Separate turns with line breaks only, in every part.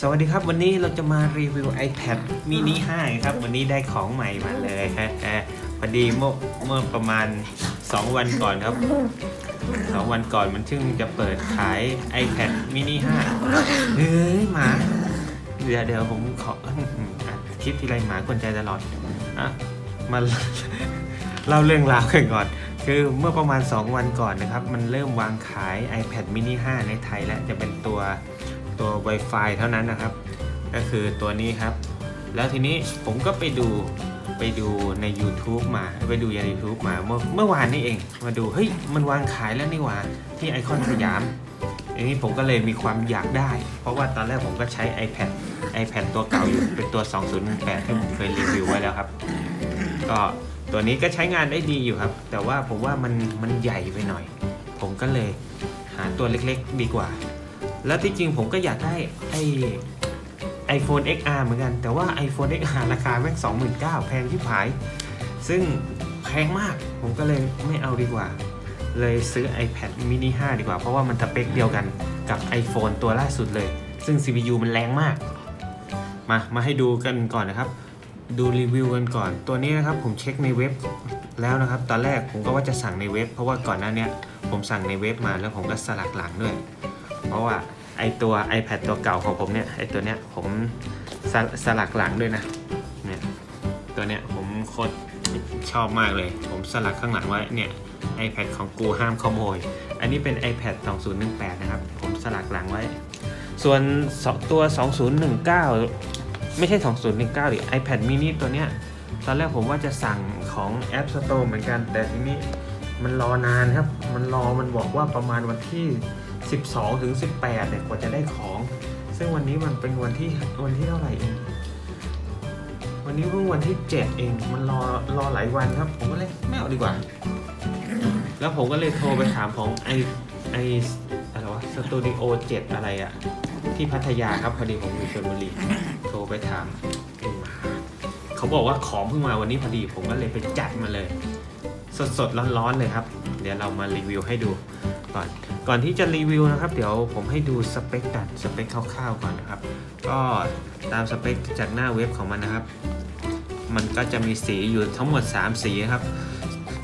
สวัสดีครับวันนี้เราจะมารีวิว iPad mini 5 ครับ วันนี้ได้ของใหม่มาเลยฮะพอดีเมื่อเมื่อประมาณ 2 วันก่อนครับ 2 วันก่อนมันซึ่งจะเปิดขาย iPad mini 5 เฮ้ยหมา เดี๋ยวเดี๋ยวผมขอคลิปที่ไรหมากวนใจตลอดอะมาเล่าเรื่องราวกันก่อน คือเมื่อประมาณ 2 วันก่อนนะครับ มันเริ่มวางขาย iPad mini 5 ในไทยแล้วจะเป็นตัว ตัว Wi-Fi เท่านั้นนะครับ ก็คือตัวนี้ครับ แล้วทีนี้ผมก็ไปดูไปดูใน YouTube มาไปดูใน YouTube มาเมื่อเมื่อวานนี้เอง มาดูเฮ้ยมันวางขายแล้วนี่หว่าที่ไอคอนสยามอันนี้ผมก็เลยมีความอยากได้ เพราะว่าตอนแรกผมก็ใช้ iPad iPad ตัวเก่าอยู่เป็นตัว 2018 ที่ผมเคยรีวิวไว้แล้วครับ ก็ตัวนี้ก็ใช้งานได้ดีอยู่ครับ แต่ว่าผมว่ามันมันใหญ่ไปหน่อย ผมก็เลยหาตัวเล็กๆ ดีกว่า แล้วที่จริงผมก็อยากได้ไอ iPhone XR เหมือนกัน แต่ว่า iPhone XR ราคาแม่ง29,000แพงที่ผาย ซึ่งแพงมากผมก็เลยไม่เอาดีกว่า เลยซื้อ iPad mini 5 ดีกว่า เพราะว่ามันสเปคเดียวกันกับ iPhone ตัวล่าสุดเลย ซึ่ง CPU มันแรงมาก มามาให้ดูกันก่อนนะครับ ดูรีวิวกันก่อน ตัวนี้นะครับผมเช็คในเว็บแล้วนะครับ ตอนแรกผมก็ว่าจะสั่งในเว็บ เพราะว่าก่อนหน้านี้ผมสั่งในเว็บมาแล้วผมก็สลักหลังด้วย ราะว่าไอตัว iPad ตัวเก่าของผมเนี่ยไอตัวเนี้ยผมสสลักหลังด้วยนะเนี่ยตัวเนี้ยผมโคตรชอบมากเลย ผมสลักข้างหลังไว้เนี่ย iPad ของกูห้ามขโมย อันนี้เป็น iPad 2018 นะครับ ผมสลักหลังไว้ ส่วนตัว 2019 ไม่ใช่ 2019หรือ iPad mini ตัวเนี้ยตอนแรกผมว่าจะสั่งของ App Store เหมือนกัน แต่ทีนี้มันรอนานครับ มันรอมันบอกว่าประมาณวันที่ 12 ถึง 18เนี่ยกว่าจะได้ของ ซึ่งวันนี้มันเป็นวันที่วันที่เท่าไหร่เองวันนี้เพิ่งวันที่ 7 เองมันรอรอหลายวันครับ ผมก็เลยไม่เอาดีกว่า แล้วผมก็เลยโทรไปถามของไอไออะไรวะสตูดิโอ7อะไรอะที่พัทยาครับพอดีผมอยู่ชลบุรีโทรไปถามเขาบอกว่าของเพิ่งมาวันนี้พอดีผมก็เลยไปจัดมาเลย สดสดๆร้อนๆเลยครับ เดี๋ยวเรามารีวิวให้ดู ก่อน ก่อนที่จะรีวิวนะครับ เดี๋ยวผมให้ดูสเปคกันสเปคคร่าวๆก่อนนะครับ ก็ตามสเปคจากหน้าเว็บของมันนะครับ มันก็จะมีสีอยู่ทั้งหมด 3 สีครับ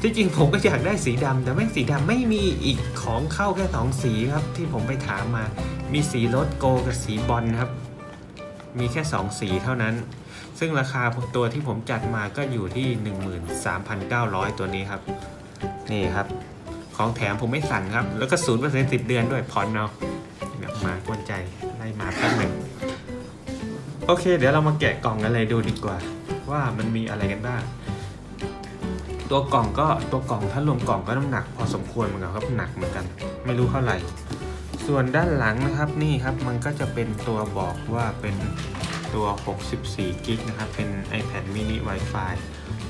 ที่จริงผมก็อยากได้สีดำแต่ไม่สีดำไม่มีอีกของเข้าแค่สองสีครับ ที่ผมไปถามมา มีสีรถโกกับสีบอลครับ มีแค่ 2 สีเท่านั้น ซึ่งราคาตัวที่ผมจัดมาก็อยู่ที่ 13,900 ตัวนี้ครับ นี่ครับ ของแถมผมไม่สั่งครับ แล้วก็ศูนย์เปอร์เซ็นต์สิบเดือนด้วยผ่อนเอาเดี๋ยวมากวนใจไล่มาแป๊บหนึ่งโอเค เดี๋ยวเรามาแกะกล่องกันเลยดูดีกว่า ว่ามันมีอะไรกันบ้าง ตัวกล่องก็ตัวกล่องถ้ารวมกล่องก็น้ำหนักพอสมควรเหมือนกันครับหนักเหมือนกัน ไม่รู้เท่าไหร่ ส่วนด้านหลังนะครับนี่ครับมันก็จะเป็นตัวบอกว่าเป็นตัว 64 กิกนะครับ เป็น iPad mini Wi-Fi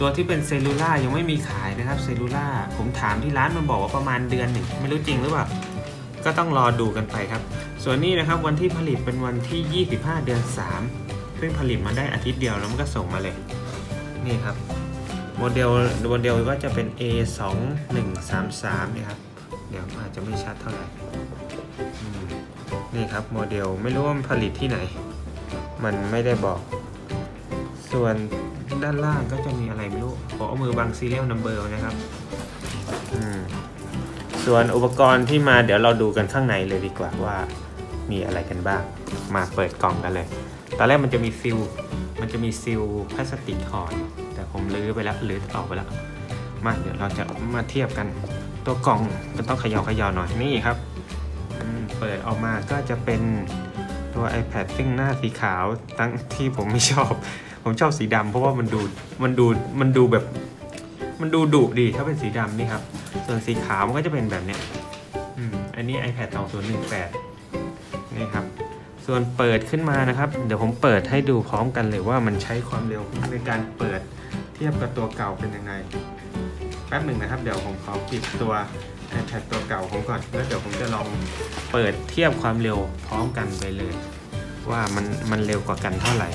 ตัวที่เป็นเซลลูล่ายังไม่มีขายนะครับเซลลูล่าผมถามที่ร้านมันบอกว่าประมาณเดือนหนึ่งไม่รู้จริงหรือเปล่าก็ต้องรอดูกันไปครับ ส่วนนี้นะครับวันที่ผลิตเป็นวันที่ 25 เดือน3ซึ่งผลิตมาได้อาทิตย์เดียวแล้วมันก็ส่งมาเลย นี่ครับโมเดลโมเดลก็จะเป็น A 2 1 3 3นี่ครับ เดี๋ยวอาจจะไม่ชัดเท่าไหร่นี่ครับโมเดลไม่รู้ว่ามันผลิตที่ไหน มันไม่ได้บอก ส่วน ด้านล่างก็จะมีอะไรไม่รู้ขอเอามือบังซีเรียลนัมเบอร์นะครับส่วนอุปกรณ์ที่มาเดี๋ยวเราดูกันข้างในเลยดีกว่าว่ามีอะไรกันบ้าง มาเปิดกล่องกันเลย ตอนแรกมันจะมีซิล มันจะมีซิลพลาสติกห่ออยู่แต่ผมลื้อไปแล้วลื้อออกไปแล้ว มาเดี๋ยวเราจะมาเทียบกัน ตัวกล่องก็ต้องขย่าเขย่าหน่อยนี่ครับ เปิดออกมาก็จะเป็นตัว iPad ซึ่งหน้าสีขาวตั้งที่ผมไม่ชอบ ผมชอบสีดำเพราะว่ามันดูมันดูมันดูแบบ มันดูดุดีถ้าเป็นสีดำนี่ครับ ส่วนสีขาวมันก็จะเป็นแบบเนี้ยอันนี้ iPad 2018นี่ครับ ส่วนเปิดขึ้นมานะครับ เดี๋ยวผมเปิดให้ดูพร้อมกันเลยว่ามันใช้ความเร็วในการเปิดเทียบกับตัวเก่าเป็นยังไงแป๊บหนึ่งนะครับ เดี๋ยวผมขอปิดตัว iPad ตัวเก่าผมก่อน แล้วเดี๋ยวผมจะลองเปิดเทียบความเร็วพร้อมกันไปเลย ว่ามันมันเร็วกว่ากันเท่าไหร่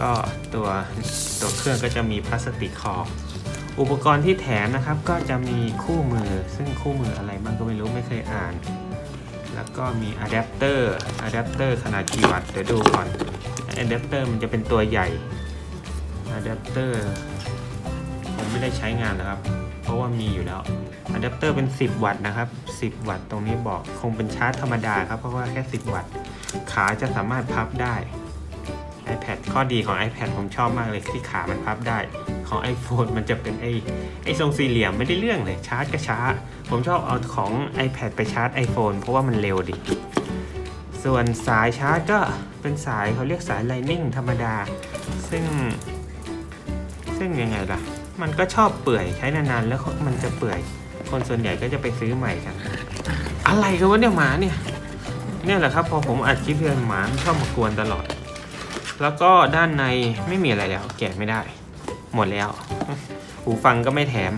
ก็ตัวตัวเครื่องก็จะมีพลาสติกขอบ อุปกรณ์ที่แถมนะครับก็จะมีคู่มือ ซึ่งคู่มืออะไรบ้างก็ไม่รู้ไม่เคยอ่าน แล้วก็มีอะแดปเตอร์อะแดปเตอร์ขนาดกี่วัตต์เดี๋ยวดูก่อนอะแดปเตอร์มันจะเป็นตัวใหญ่อะแดปเตอร์ผมไม่ได้ใช้งานนะครับ เพราะว่ามีอยู่แล้วอะแดปเตอร์เป็น 10 วัตต์นะครับ 10 วัตต์ตรงนี้บอกคงเป็นชาร์จธรรมดาครับเพราะว่าแค่ 10 วัตต์ขาจะสามารถพับได้ iPad ข้อดีของ iPad ผมชอบมากเลยที่ขามันพับได้ ของ iPhone มันจะเป็นไอ้ไอ้ทรงสี่เหลี่ยมไม่ได้เรื่องเลยชาร์จก็ช้า ผมชอบเอาของ iPad ไปชาร์จ iPhone เพราะว่ามันเร็วดี ส่วนสายชาร์จก็เป็นสายเขาเรียกสาย Lightning ธรรมดา ซึ่ง ซึ่งยังไงล่ะ มันก็ชอบเปื่อยใช้นานๆ แล้วมันจะเปื่อย คนส่วนใหญ่ก็จะไปซื้อใหม่กัน อะไรกันวะเนี่ยหมาเนี่ยเนี่ยแหละครับพอผมอัดคลิปเพื่อนหมาชอบมากวนตลอด แล้วก็ด้านในไม่มีอะไรแล้ว แกะไม่ได้ หมดแล้ว หูฟังก็ไม่แถม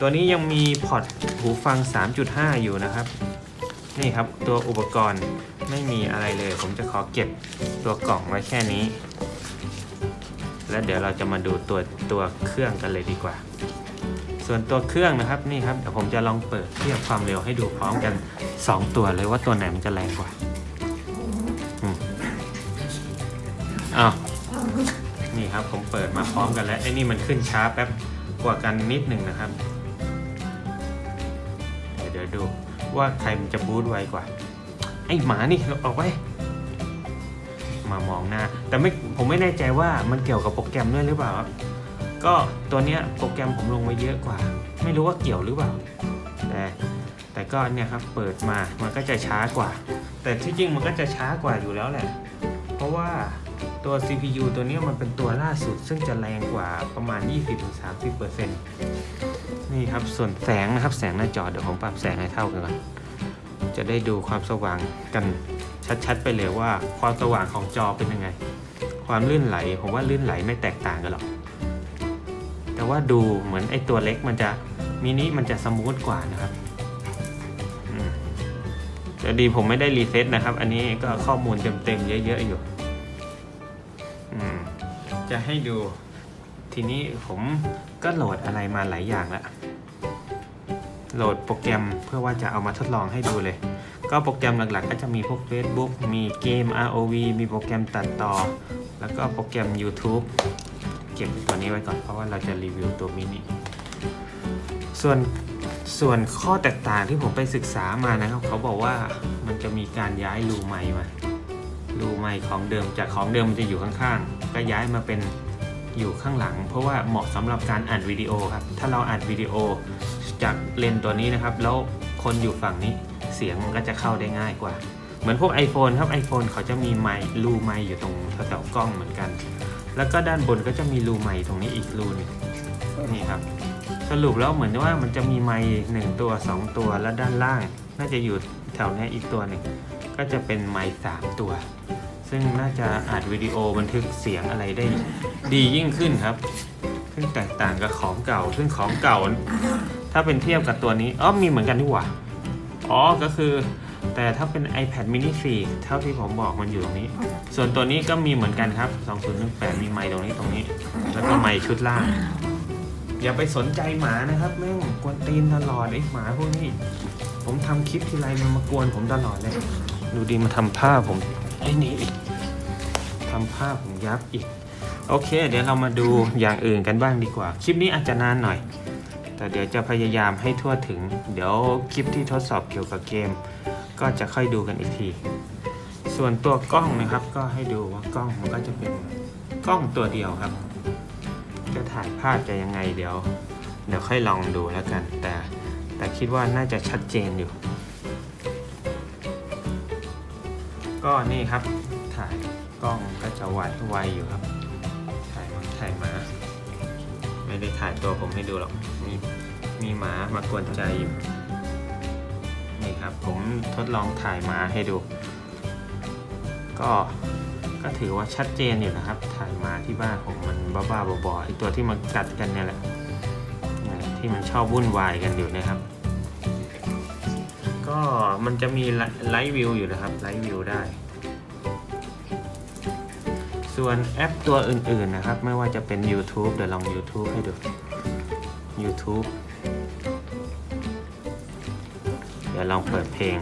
ตัวนี้ยังมีพอร์ตหูฟัง 3.5 อยู่นะครับ นี่ครับตัวอุปกรณ์ไม่มีอะไรเลย ผมจะขอเก็บตัวกล่องไว้แค่นี้ แล้วเดี๋ยวเราจะมาดูตัวตัวเครื่องกันเลยดีกว่า ส่วนตัวเครื่องนะครับนี่ครับเดี๋ยวผมจะลองเปิดเทียบความเร็วให้ดูพร้อมกัน 2 ตัวเลยว่าตัวไหนมันจะแรงกว่า อ้าวนี่ครับผมเปิดมาพร้อมกันแล้วไอ้นี่มันขึ้นช้าแป๊บกว่ากันนิดหนึ่งนะครับ เดี๋ยวดูว่าใครมันจะบูตไวกว่า ไอ้หมานี่ออกไปมามองหน้า แต่ไม่ผมไม่แน่ใจว่ามันเกี่ยวกับโปรแกรมด้วยหรือเปล่าครับก็ตัวเนี้ยโปรแกรมผมลงไว้เยอะกว่า ไม่รู้ว่าเกี่ยวหรือเปล่า แต่แต่ก็เนี่ยครับเปิดมามันก็จะช้ากว่า แต่ที่จริงมันก็จะช้ากว่าอยู่แล้วแหละ เพราะว่า ตัว CPU ตัวนี้มันเป็นตัวล่าสุด ซึ่งจะแรงกว่าประมาณ 20-30%นี่ครับส่วนแสงนะครับแสงหน้าจอเดี๋ยวผมปรับแสงให้เท่ากันก่อนจะได้ดูความสว่างกันชัดๆ ไปเลยว่าความสว่างของจอเป็นยังไง ความลื่นไหลผมว่าลื่นไหลไม่แตกต่างกันหรอก แต่ว่าดูเหมือนไอ้ตัวเล็กมันจะมินิมันจะสมูทกว่านะครับอืมแต่ดีผมไม่ได้รีเซ็ตนะครับ อันนี้ก็ข้อมูลเต็มๆเยอะๆอยู่ ให้ดู ทีนี้ผมก็โหลดอะไรมาหลายอย่างละโหลดโปรแกรมเพื่อว่าจะเอามาทดลองให้ดูเลย ก็โปรแกรมหลักๆ ก็จะมีพวก Facebook มีเกม ROV มีโปรแกรมตัดต่อ แล้วก็โปรแกรม YouTube เก็บตัวนี้ไว้ก่อนเพราะว่าเราจะรีวิวตัวมินิส่วนส่วนข้อแตกต่างที่ผมไปศึกษามานะครับ เขาบอกว่ามันจะมีการย้ายรูไมค์มา รูไมค์ของเดิมจากของเดิมมันจะอยู่ข้างๆ ก็ย้ายมาเป็นอยู่ข้างหลัง เพราะว่าเหมาะสำหรับการอัดวิดีโอครับ ถ้าเราอัดวิดีโอจากเลนตัวนี้นะครับ แล้วคนอยู่ฝั่งนี้เสียงมันก็จะเข้าได้ง่ายกว่า เหมือนพวก iPhone ครับ iPhone เขาจะมีไมค์รูไมค์อยู่ตรงแถวกล้องเหมือนกัน แล้วก็ด้านบนก็จะมีรูไมค์ตรงนี้อีกรูนึงนี่ครับ สรุปแล้วเหมือนว่ามันจะมีไมค์หนึ่งตัว 2 ตัวแล้วด้านล่าง น่าจะอยู่แถวนี้อีกตัวหนึ่ง ก็จะเป็นไมค์สามตัว ซึ่งน่าจะอัดวิดีโอบันทึกเสียงอะไรได้ดียิ่งขึ้นครับ ซึ่งแตกต่างกับของเก่า ซึ่งของเก่า ถ้าเป็นเทียบกับตัวนี้อ๋อมีเหมือนกันนี่หว่าอ๋อก็คือ แต่ถ้าเป็น iPad mini 4 เท่าที่ผมบอกมันอยู่ตรงนี้ ส่วนตัวนี้ก็มีเหมือนกันครับ2018มีไมค์ตรงนี้ตรงนี้ แล้วก็ไมค์ชุดล่างอย่าไปสนใจหมานะครับแม่งกวนตีนตลอดไอ้หมาพวกนี้ ผมทำคลิปทีไรมันมากวนผมตลอดเลย ดูดีมาทำผ้าผมไอ้นี่อีกทำผ้าผมยับอีก โอเค เดี๋ยวเรามาดูอย่างอื่นกันบ้างดีกว่า คลิปนี้อาจจะนานหน่อย แต่เดี๋ยวจะพยายามให้ทั่วถึง เดี๋ยวคลิปที่ทดสอบเกี่ยวกับเกม ก็จะค่อยดูกันอีกที ส่วนตัวกล้องนะครับ ก็ให้ดูว่ากล้องมันก็จะเป็นกล้องตัวเดียวครับ จะถ่ายภาพจะยังไงเดี๋ยว เดี๋ยวค่อยลองดูแล้วกัน แต่แต่คิดว่าน่าจะชัดเจนอยู่ ก็นี่ครับถ่ายกล้องก็จะไวไวอยู่ครับ ถ่ายมาถ่ายมาไม่ได้ถ่ายตัวผมให้ดูหรอกมีมีหมามากวนใจอยู่นี่ครับผมทดลองถ่ายมาให้ดู ก็ก็ถือว่าชัดเจนอยู่นะครับ ถ่ายมาที่บ้านผมมันบ้าๆบอๆไอตัวที่มันกัดกันเนี่ยแหละที่มันชอบวุ่นวายกันอยู่นะครับ มันจะมีไลฟ์วิวอยู่นะครับไลฟ์วิวได้ ส่วนแอปตัวอื่นๆนะครับ ไม่ว่าจะเป็น YouTube เดี๋ยวลอง YouTube ให้ดู YouTube เดี๋ยวลองเปิดเพลง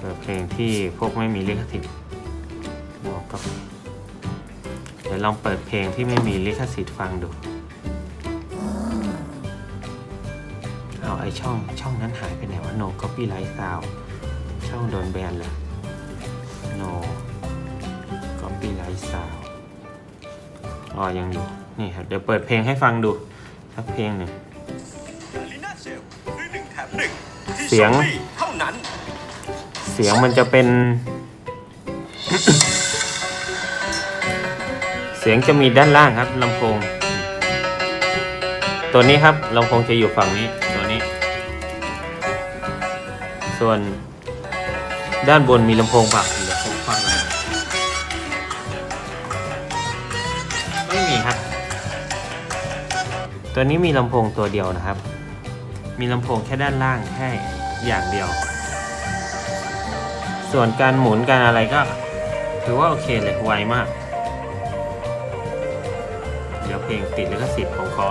เปิดเพลงที่พวกไม่มีลิขสิทธิ์บอกก็เดี๋ยวลองเปิดเพลงที่ไม่มีลิขสิทธิ์ฟังดู เอาไอช่องช่องนั้นหายไปไหนวะ no copyright sound ช่องโดนแบนเลย no copyright sound อ๋อยังอยู่ นี่ครับ เดี๋ยวเปิดเพลงให้ฟังดู สักเพลงหนึ่ง
ลีน่าเซลซื้อหนึ่งแถมหนึ่งที่
เสียง
ช้อปปี้เท่านั้น
เสียงมันจะเป็น เสียงจะมีด้านล่างครับลำโพง ตัวนี้ครับลำโพงจะอยู่ฝั่งนี้ตัวนี้ ส่วนด้านบนมีลำโพงปากเดี๋ยวผมฟังหน่อยไม่มีครับ ตัวนี้มีลำโพงตัวเดียวนะครับ มีลำโพงแค่ด้านล่างแค่อย่างเดียว ส่วนการหมุนการอะไรก็ถือว่าโอเคเลยไวมาก เดี๋ยวเพลงติดลิขสิทธิ์ผมขอ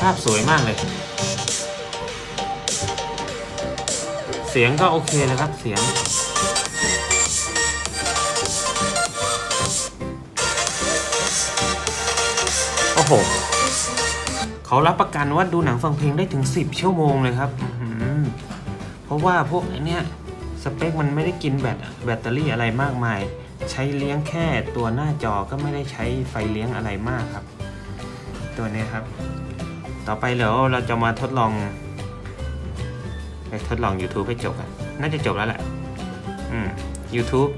ภาพสวยมากเลย เสียงก็โอเคเลยครับเสียง โอ้โห เขารับประกันว่าดูหนังฟังเพลงได้ถึง 10 ชั่วโมงเลยครับ เพราะว่าพวกไอเนี้ยสเปคมันไม่ได้กินแบตแบตเตอรี่อะไรมากมาย ใช้เลี้ยงแค่ตัวหน้าจอก็ไม่ได้ใช้ไฟเลี้ยงอะไรมากครับ ตัวนี้ครับ ต่อไปเดี๋ยวเราจะมาทดลอง ทดลอง YouTube ให้จบกัน น่าจะจบแล้วแหละ อืม YouTube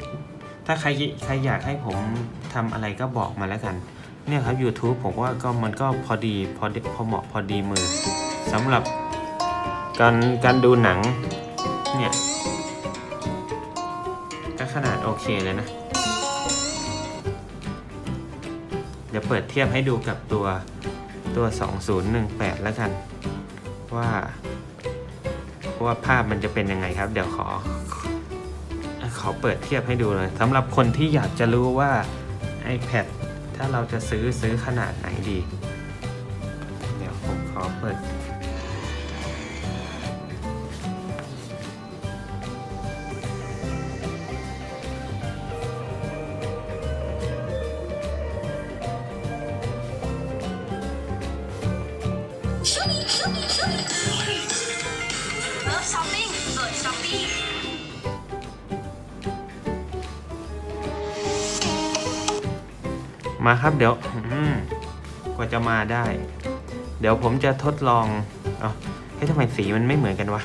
ถ้าใครใครอยากให้ผมทำอะไรก็บอกมาแล้วกัน เนี่ยครับ YouTube ผมว่าก็มันก็พอดีพอดีพอเหมาะพอดีมือสำหรับการการดูหนัง เนี่ยก็ขนาดโอเคเลยนะ เดี๋ยวเปิดเทียบให้ดูกับตัวตัว 2018 แล้วกัน ว่า ว่าภาพมันจะเป็นยังไงครับ เดี๋ยวขอ ขอเปิดเทียบให้ดูเลยสำหรับคนที่อยากจะรู้ว่า iPad ถ้าเราจะซื้อซื้อขนาดไหนดี เดี๋ยวผมขอเปิด มาครับเดี๋ยวกว่าจะมาได้ เดี๋ยวผมจะทดลองเอาเฮ้ยทำไมสีมันไม่เหมือนกันวะ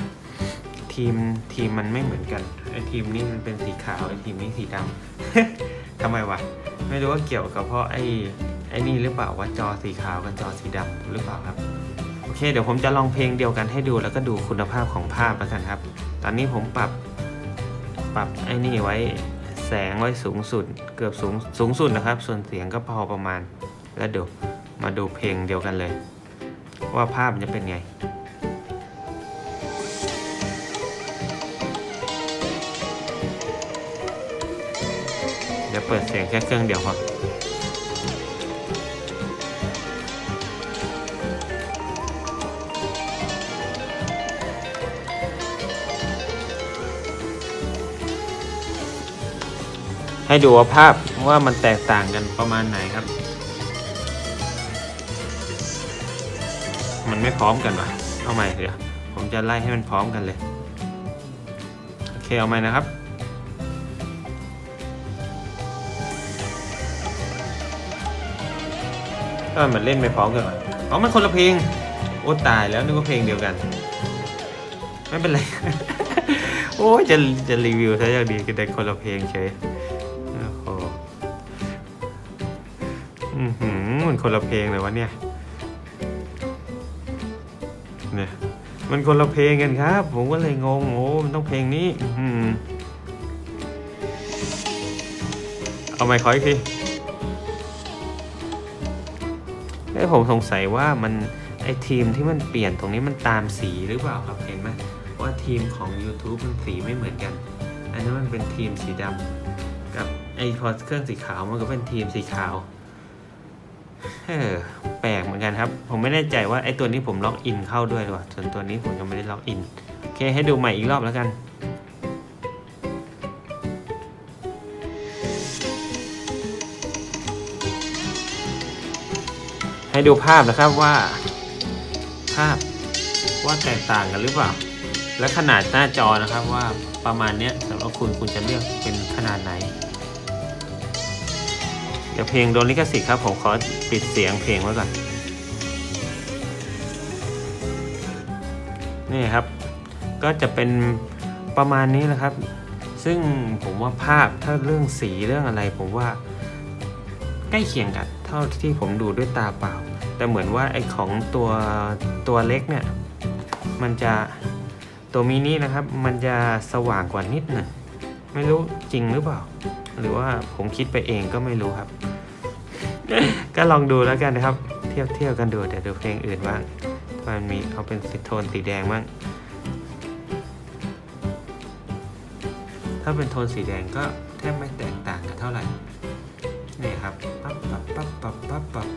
ทีมทีมมันไม่เหมือนกันไอทีมนี้มันเป็นสีขาวไอทีมนี้สีดำทำไมวะไม่รู้ว่าเกี่ยวกับเพราะไอไอนี่หรือเปล่าว่าจอสีขาวกับจอสีดำหรือเปล่าครับโอเค เดี๋ยวผมจะลองเพลงเดียวกันให้ดูแล้วก็ดูคุณภาพของภาพแล้วกันครับ ตอนนี้ผมปรับปรับไอ้นี่ไว้ แสงไว้สูงสุด เกือบสูงสูงสุดนะครับ ส่วนเสียงก็พอประมาณ แล้วเดี๋ยวมาดูเพลงเดียวกันเลย ว่าภาพมันจะเป็นไงเดี๋ยวเปิดเสียงแค่เครื่องเดียวพอ ให้ดูว่าภาพว่ามันแตกต่างกันประมาณไหนครับ มันไม่พร้อมกันวะเอาใหม่เดี๋ยวผมจะไล่ให้มันพร้อมกันเลย โอเคเอาใหม่นะครับก็มันเล่นไม่พร้อมกันวะอ๋อมันคนละเพลง โอ้ตายแล้วนึกว่าเพลงเดียวกัน ไม่เป็นไร โอ้จะจะรีวิวซะอย่างดีก็ได้คนละเพลงเฉย มันคนละเพลงเลยวะเนี่ย เนี่ย มันคนละเพลงกันครับ ผมก็เลยงงโอ้มันต้องเพลงนี้ อืเอาไมค์ขออีกทีไอ้ผมสงสัยว่ามันไอทีมที่มันเปลี่ยนตรงนี้มันตามสีหรือเปล่าครับเห็นไหมว่าทีมของ YouTube มันสีไม่เหมือนกัน อันนี้นมันเป็นทีมสีดำกับไอพอเครื่องสีขาวมันก็เป็นทีมสีขาว เออแปลกเหมือนกันครับ ผมไม่แน่ใจว่าไอ้ตัวนี้ผมล็อกอินเข้าด้วยหรือเปล่าส่วนตัวนี้ผมยังไม่ได้ล็อกอินโอเคให้ดูใหม่อีกรอบแล้วกันให้ดูภาพนะครับว่า ภาพว่าแตกต่างกันหรือเปล่า และขนาดหน้าจอนะครับว่าประมาณนี้สำหรับคุณคุณจะเลือกเป็นขนาดไหน เดี๋ยวเพลงโดนลิขสิทธิ์ครับ ผมขอปิดเสียงเพลงไว้ก่อน นี่ครับ ก็จะเป็นประมาณนี้แหละครับ ซึ่งผมว่าภาพถ้าเรื่องสีเรื่องอะไร ผมว่าใกล้เคียงกัน เท่าที่ผมดูด้วยตาเปล่า แต่เหมือนว่าไอของตัวตัวเล็กเนี่ย มันจะตัวมินินะครับ มันจะสว่างกว่านิดหนึ่งไม่รู้จริงหรือเปล่า หรือว่าผมคิดไปเองก็ไม่รู้ครับ ก็ลองดูแล้วกันนะครับ เทียบเทียบกันดูเดี๋ยวดูเพลงอื่นบ้างมันมีเอาเป็นสีโทนสีแดงบ้างถ้าเป็นโทนสีแดงก็แทบไม่แตกต่างกันเท่าไหร่นี่ครับปั๊บปั๊บปั๊บปั๊บปั๊บปั๊บ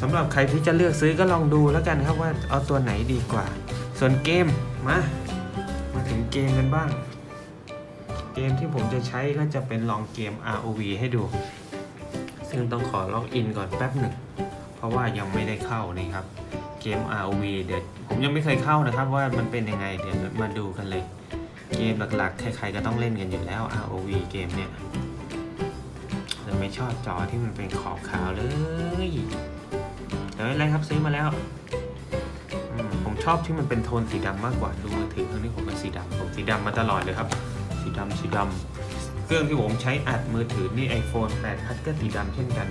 สำหรับใครที่จะเลือกซื้อก็ลองดูแล้วกันครับว่าเอาตัวไหนดีกว่า ส่วนเกมมา เกมกันบ้าง เกมที่ผมจะใช้ก็จะเป็นลองเกม ROV ให้ดู ซึ่งต้องขอล็อกอินก่อนแป๊บหนึ่ง เพราะว่ายังไม่ได้เข้านี่ครับ เกม ROV เดี๋ยวผมยังไม่เคยเข้านะครับว่ามันเป็นยังไง เดี๋ยวมาดูกันเลย เกมหลักๆ ใครๆก็ต้องเล่นกันอยู่แล้ว ROV เกมเนี่ยแต่ไม่ชอบจอที่มันเป็นขอบขาวเลยแต่ไม่เป็นไรครับซื้อมาแล้ว ผมชอบที่มันเป็นโทนสีดำมากกว่า ดูมือถือเครื่องนี้ผมเป็นสีดำ สีดำมาตลอดเลยครับ สีดำสีดำเครื่องที่ผมใช้อัดมือถือนี่ iPhone 8พัดก็สีดำเช่นกัน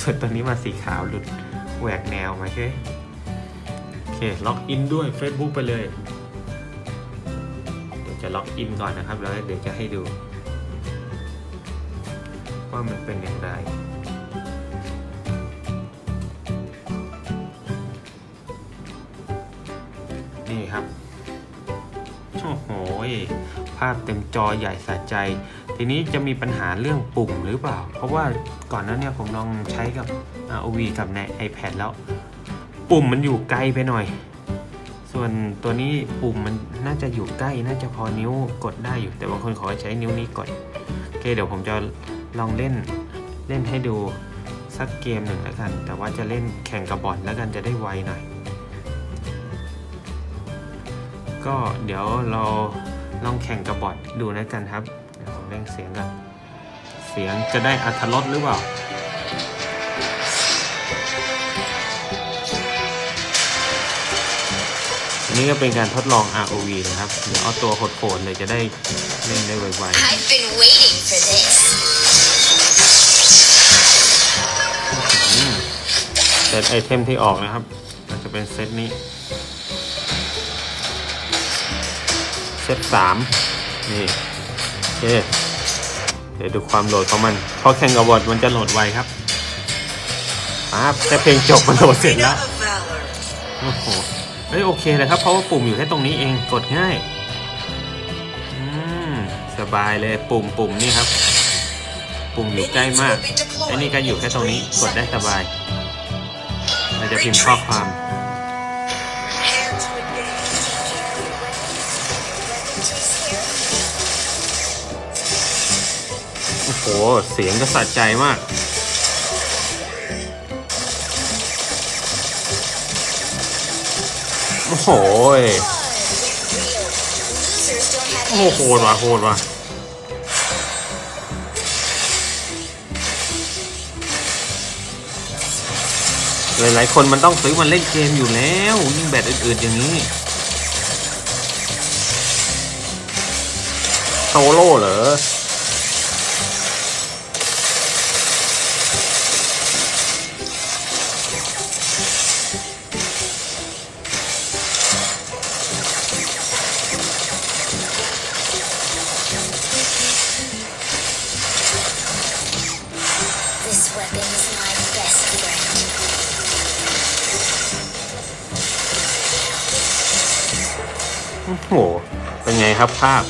ส่วนตัวนี้มาสีขาวหลุดแหวกแนวมาใช่โอเคล็อกอินด้วย Facebook ไปเลย เดี๋ยวจะล็อกอินก่อนนะครับ แล้วเดี๋ยวจะให้ดู ว่ามันเป็นอย่างไรนี่ครับ โอ้โห ภาพเต็มจอใหญ่สะใจ ทีนี้จะมีปัญหาเรื่องปุ่มหรือเปล่า เพราะว่าก่อนหนั้นเนี่ยผมลองใช้กับ ROV กับใน iPad แล้ว ปุ่มมันอยู่ไกลไปหน่อย ส่วนตัวนี้ปุ่มมันน่าจะอยู่ใกล้น่าจะพอนิ้วกดได้อยู่ แต่บางคนขอใช้นิ้วนี้กดโอเคเดี๋ยวผมจะลองเล่นเล่นให้ดูสักเกมหนึ่งแล้วกัน แต่ว่าจะเล่นแข่งกับบอทแล้วกันจะได้ไวหน่อย ก็เดี๋ยวเรา ลองแข่งกับบอทดูนะกันครับเดี๋ยวผมเร่งเสียงกันเสียงจะได้อัธรสหรือเปล่าอันนี้ก็เป็นการทดลอง ROV นะครับ เดี๋ยวเอาตัวโหดๆเลยจะได้เล่นได้ไว
I've been waiting for this.
ๆอืมเซตไอเทมที่ออกนะครับ ก็จะเป็นเซตนี้ เซตสามนี่โอเคเดี๋ยวดูความโหลดของมัน เพราะแข่งกับบอทมันจะโหลดไวครับปั๊บแต่เพลงจบมันโหลดเสร็จแล้วโอ้โหเฮ้ยโอเคเลยครับ เพราะว่าปุ่มอยู่แค่ตรงนี้เองกดง่ายอืมสบายเลยปุ่มปุ่มนี่ครับ ปุ่มอยู่ใกล้มากไอ้นี่ก็อยู่แค่ตรงนี้กดได้สบาย เราจะพิมพ์ข้อความ โอ้โห เสียงก็สะใจมาก โอ้โหยโอ้โหโหดว่ะโหดว่ะหลายๆคนมันต้องซื้อมาเล่นเกมอยู่แล้ว ยิ่งแบตอื่นๆอย่างนี้โซโล่เหรอ หเป็นไงครับภาพ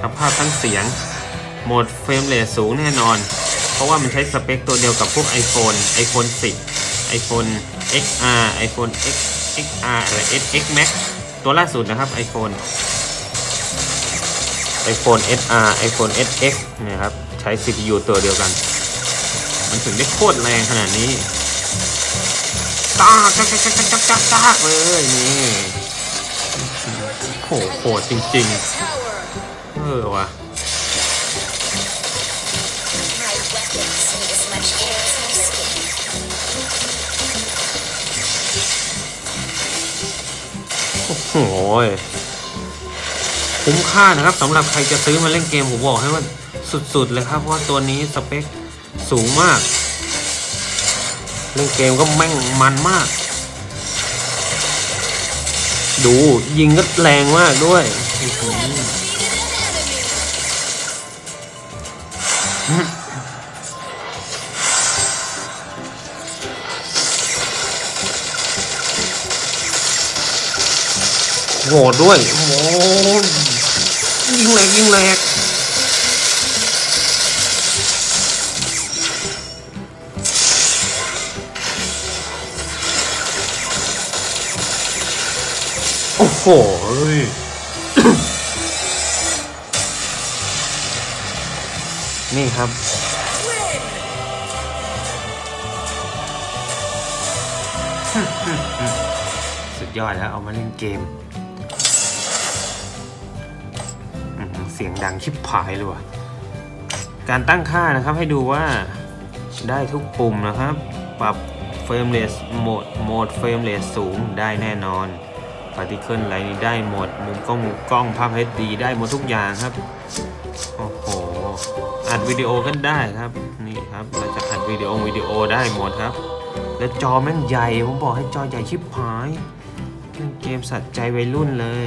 ทั้งภาพทั้งเสียง โหมดเฟรมเรทสูงแน่นอน เพราะว่ามันใช้สเปคตัวเดียวกับพวก iPhone iPhone 10 iPhone XR iPhone X XR อะไร X Max ตัวล่าสุดนะครับ iPhone iPhone SR iPhone SX นี่ยครับ ใช้ CPU ตัวเดียวกัน มันถึงได้โคตรแรงขนาดนี้ตากจักจักจักจักจักจักเลยนี่ โหโหดจริง ๆ เออว่ะโอ้โหยคุ้มค่านะครับสำหรับใครจะซื้อมาเล่นเกมผมบอกให้ว่าสุด ๆ เลยครับ เพราะว่าตัวนี้สเปคสูงมาก เล่นเกมก็แม่งมันมาก ดู ยิงก็แรงมากด้วยโหดด้วยโอ้โหยิงแรงยิงแรง อ้โหนี่ครับ สุดยอดแล้วเอามาเล่นเกม เสียงดังชิบหายเลยว่ะ การตั้งค่านะครับให้ดูว่าได้ทุกปุ่มนะครับ ปรับเฟรมเรทโหมดโหมดเฟรมเรทสูงได้แน่นอน ปฏิเคิลอะไรนี้ได้หมด มุมกล้องมุมกล้องภาพ HD ได้หมดทุกอย่างครับ โอ้โห อัดวิดีโอก็ได้ครับ นี่ครับเราจะอัดวิดีโอวิดีโอได้หมดครับ แล้วจอแม่งใหญ่ ผมบอกให้จอใหญ่ชิบหายเล่นเกมสัตว์ใจวัยรุ่นเลย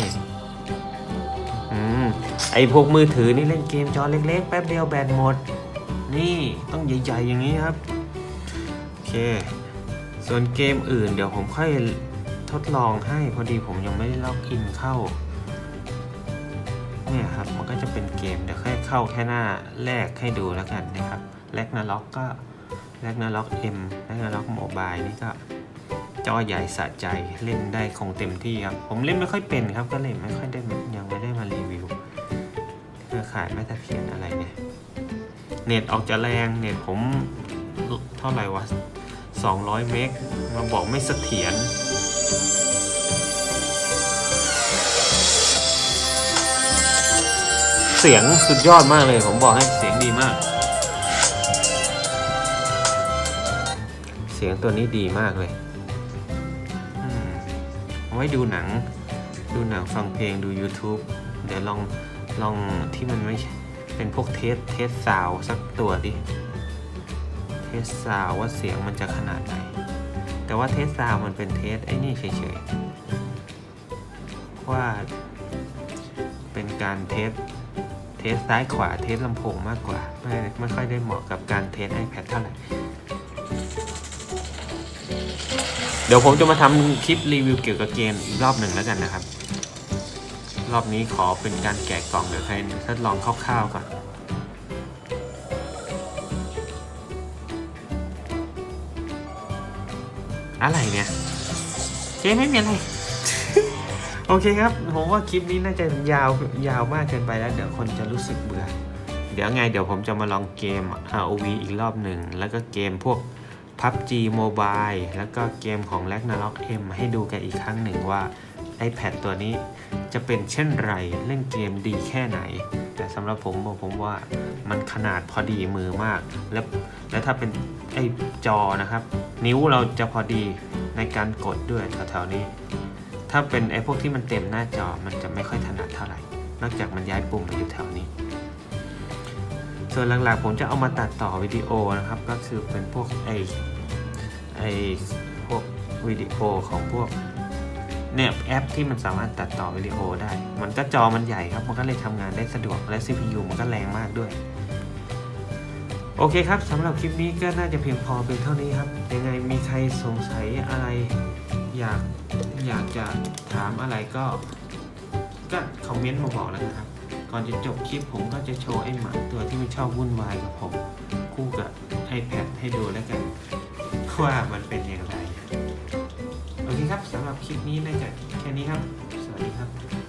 อืมไอพวกมือถือนี่เล่นเกมจอเล็กๆ แป๊บเดียวแบตหมด นี่ต้องใหญ่ๆอย่างนี้ครับ โอเค ส่วนเกมอื่นเดี๋ยวผมค่อย ทดลองให้พอดีผมยังไม่ได้ล็อกอินเข้าเนี่ยครับมันก็จะเป็นเกมเดี๋ยวแค่เข้าแค่หน้าแรกให้ดูแล้วกันนะครับแรกนาล็อกก็แรกนาล็อกเอ็มแรกนาล็อกโมบายนี่ก็จอใหญ่สะใจเล่นได้คงเต็มที่ครับ ผมเล่นไม่ค่อยเป็นครับ ก็เลยไม่ค่อยได้ยังไม่ได้มารีวิวเครือข่ายไม่เสถียรอะไรเนี่ย เน็ตออกจะแรงเน็ตผมเท่าไหร่วะ200 เมกมาบอกไม่เสถียร เสียงสุดยอดมากเลยผมบอกให้เสียงดีมาก เสียงตัวนี้ดีมากเลยเอาไว้ดูหนัง ดูหนังฟังเพลงดู YouTube เดี๋ยวลองลองที่มันไม่เป็นพวกเทสเทสซาวสักตัวดิ เทสซาวว่าเสียงมันจะขนาดไหน แต่ว่าเทสซาวมันเป็นเทสไอ้นี่เฉยๆ ว่าเป็นการเทสเทสซ้ายขวาเทสลำโพงมากกว่า ไม่ไม่ค่อยได้เหมาะกับการเทส iPad เท่าไหร่ เดี๋ยวผมจะมาทำคลิปรีวิวเกี่ยวกับเกมอีกรอบหนึ่งแล้วกันนะครับ รอบนี้ขอเป็นการแกะกล่องเดี๋ยวให้ทดลองคร่าวๆก่อน อะไรเนี่ย เจ๊ไม่มีอะไร โอเคครับ ผมว่าคลิปนี้น่าจะยาวยาวมากเกินไปแล้ว เดี๋ยวคนจะรู้สึกเบื่อ เดี๋ยวไงเดี๋ยวผมจะมาลองเกม ROV อีกรอบหนึ่ง แล้วก็เกมพวก PUBG Mobile แล้วก็เกมของ Ragnarok M ให้ดูกันอีกครั้งหนึ่งว่า iPad ตัวนี้ จะเป็นเช่นไรเล่นเกมดีแค่ไหน แต่สำหรับผมบอกผมว่ามันขนาดพอดีมือมาก แล้วแล้วถ้าเป็นไอ้จอนะครับ นิ้วเราจะพอดีในการกดด้วยแถวๆนี้ ถ้าเป็นไอ้พวกที่มันเต็มหน้าจอมันจะไม่ค่อยถนัดเท่าไหร่ นอกจากมันย้ายปุ่มมาอยู่แถวนี้ ส่วนหลักๆผมจะเอามาตัดต่อวิดีโอนะครับ ก็คือเป็นพวกไอไอพวกวิดีโอของพวก เนี่ยแอปที่มันสามารถตัดต่อวิดีโอได้ มันก็จอมันใหญ่ครับ มันก็เลยทำงานได้สะดวกและ CPU มันก็แรงมากด้วย โอเคครับสำหรับคลิปนี้ก็น่าจะเพียงพอเป็นเท่านี้ครับยังไงมีใครสงสัยอะไร อยากอยากจะถามอะไรก็ ก็คอมเมนต์มาบอกแล้วนะครับ ก่อนจะจบคลิปผมก็จะโชว์ไอ้หมาตัวที่มันชอบวุ่นวายกับผม คู่กับไอแพดให้ดูแล้วกันว่ามันเป็นยังไง ดีครับสำหรับคลิปนี้ได้จาแค่นี้ครับ สวัสดีครับ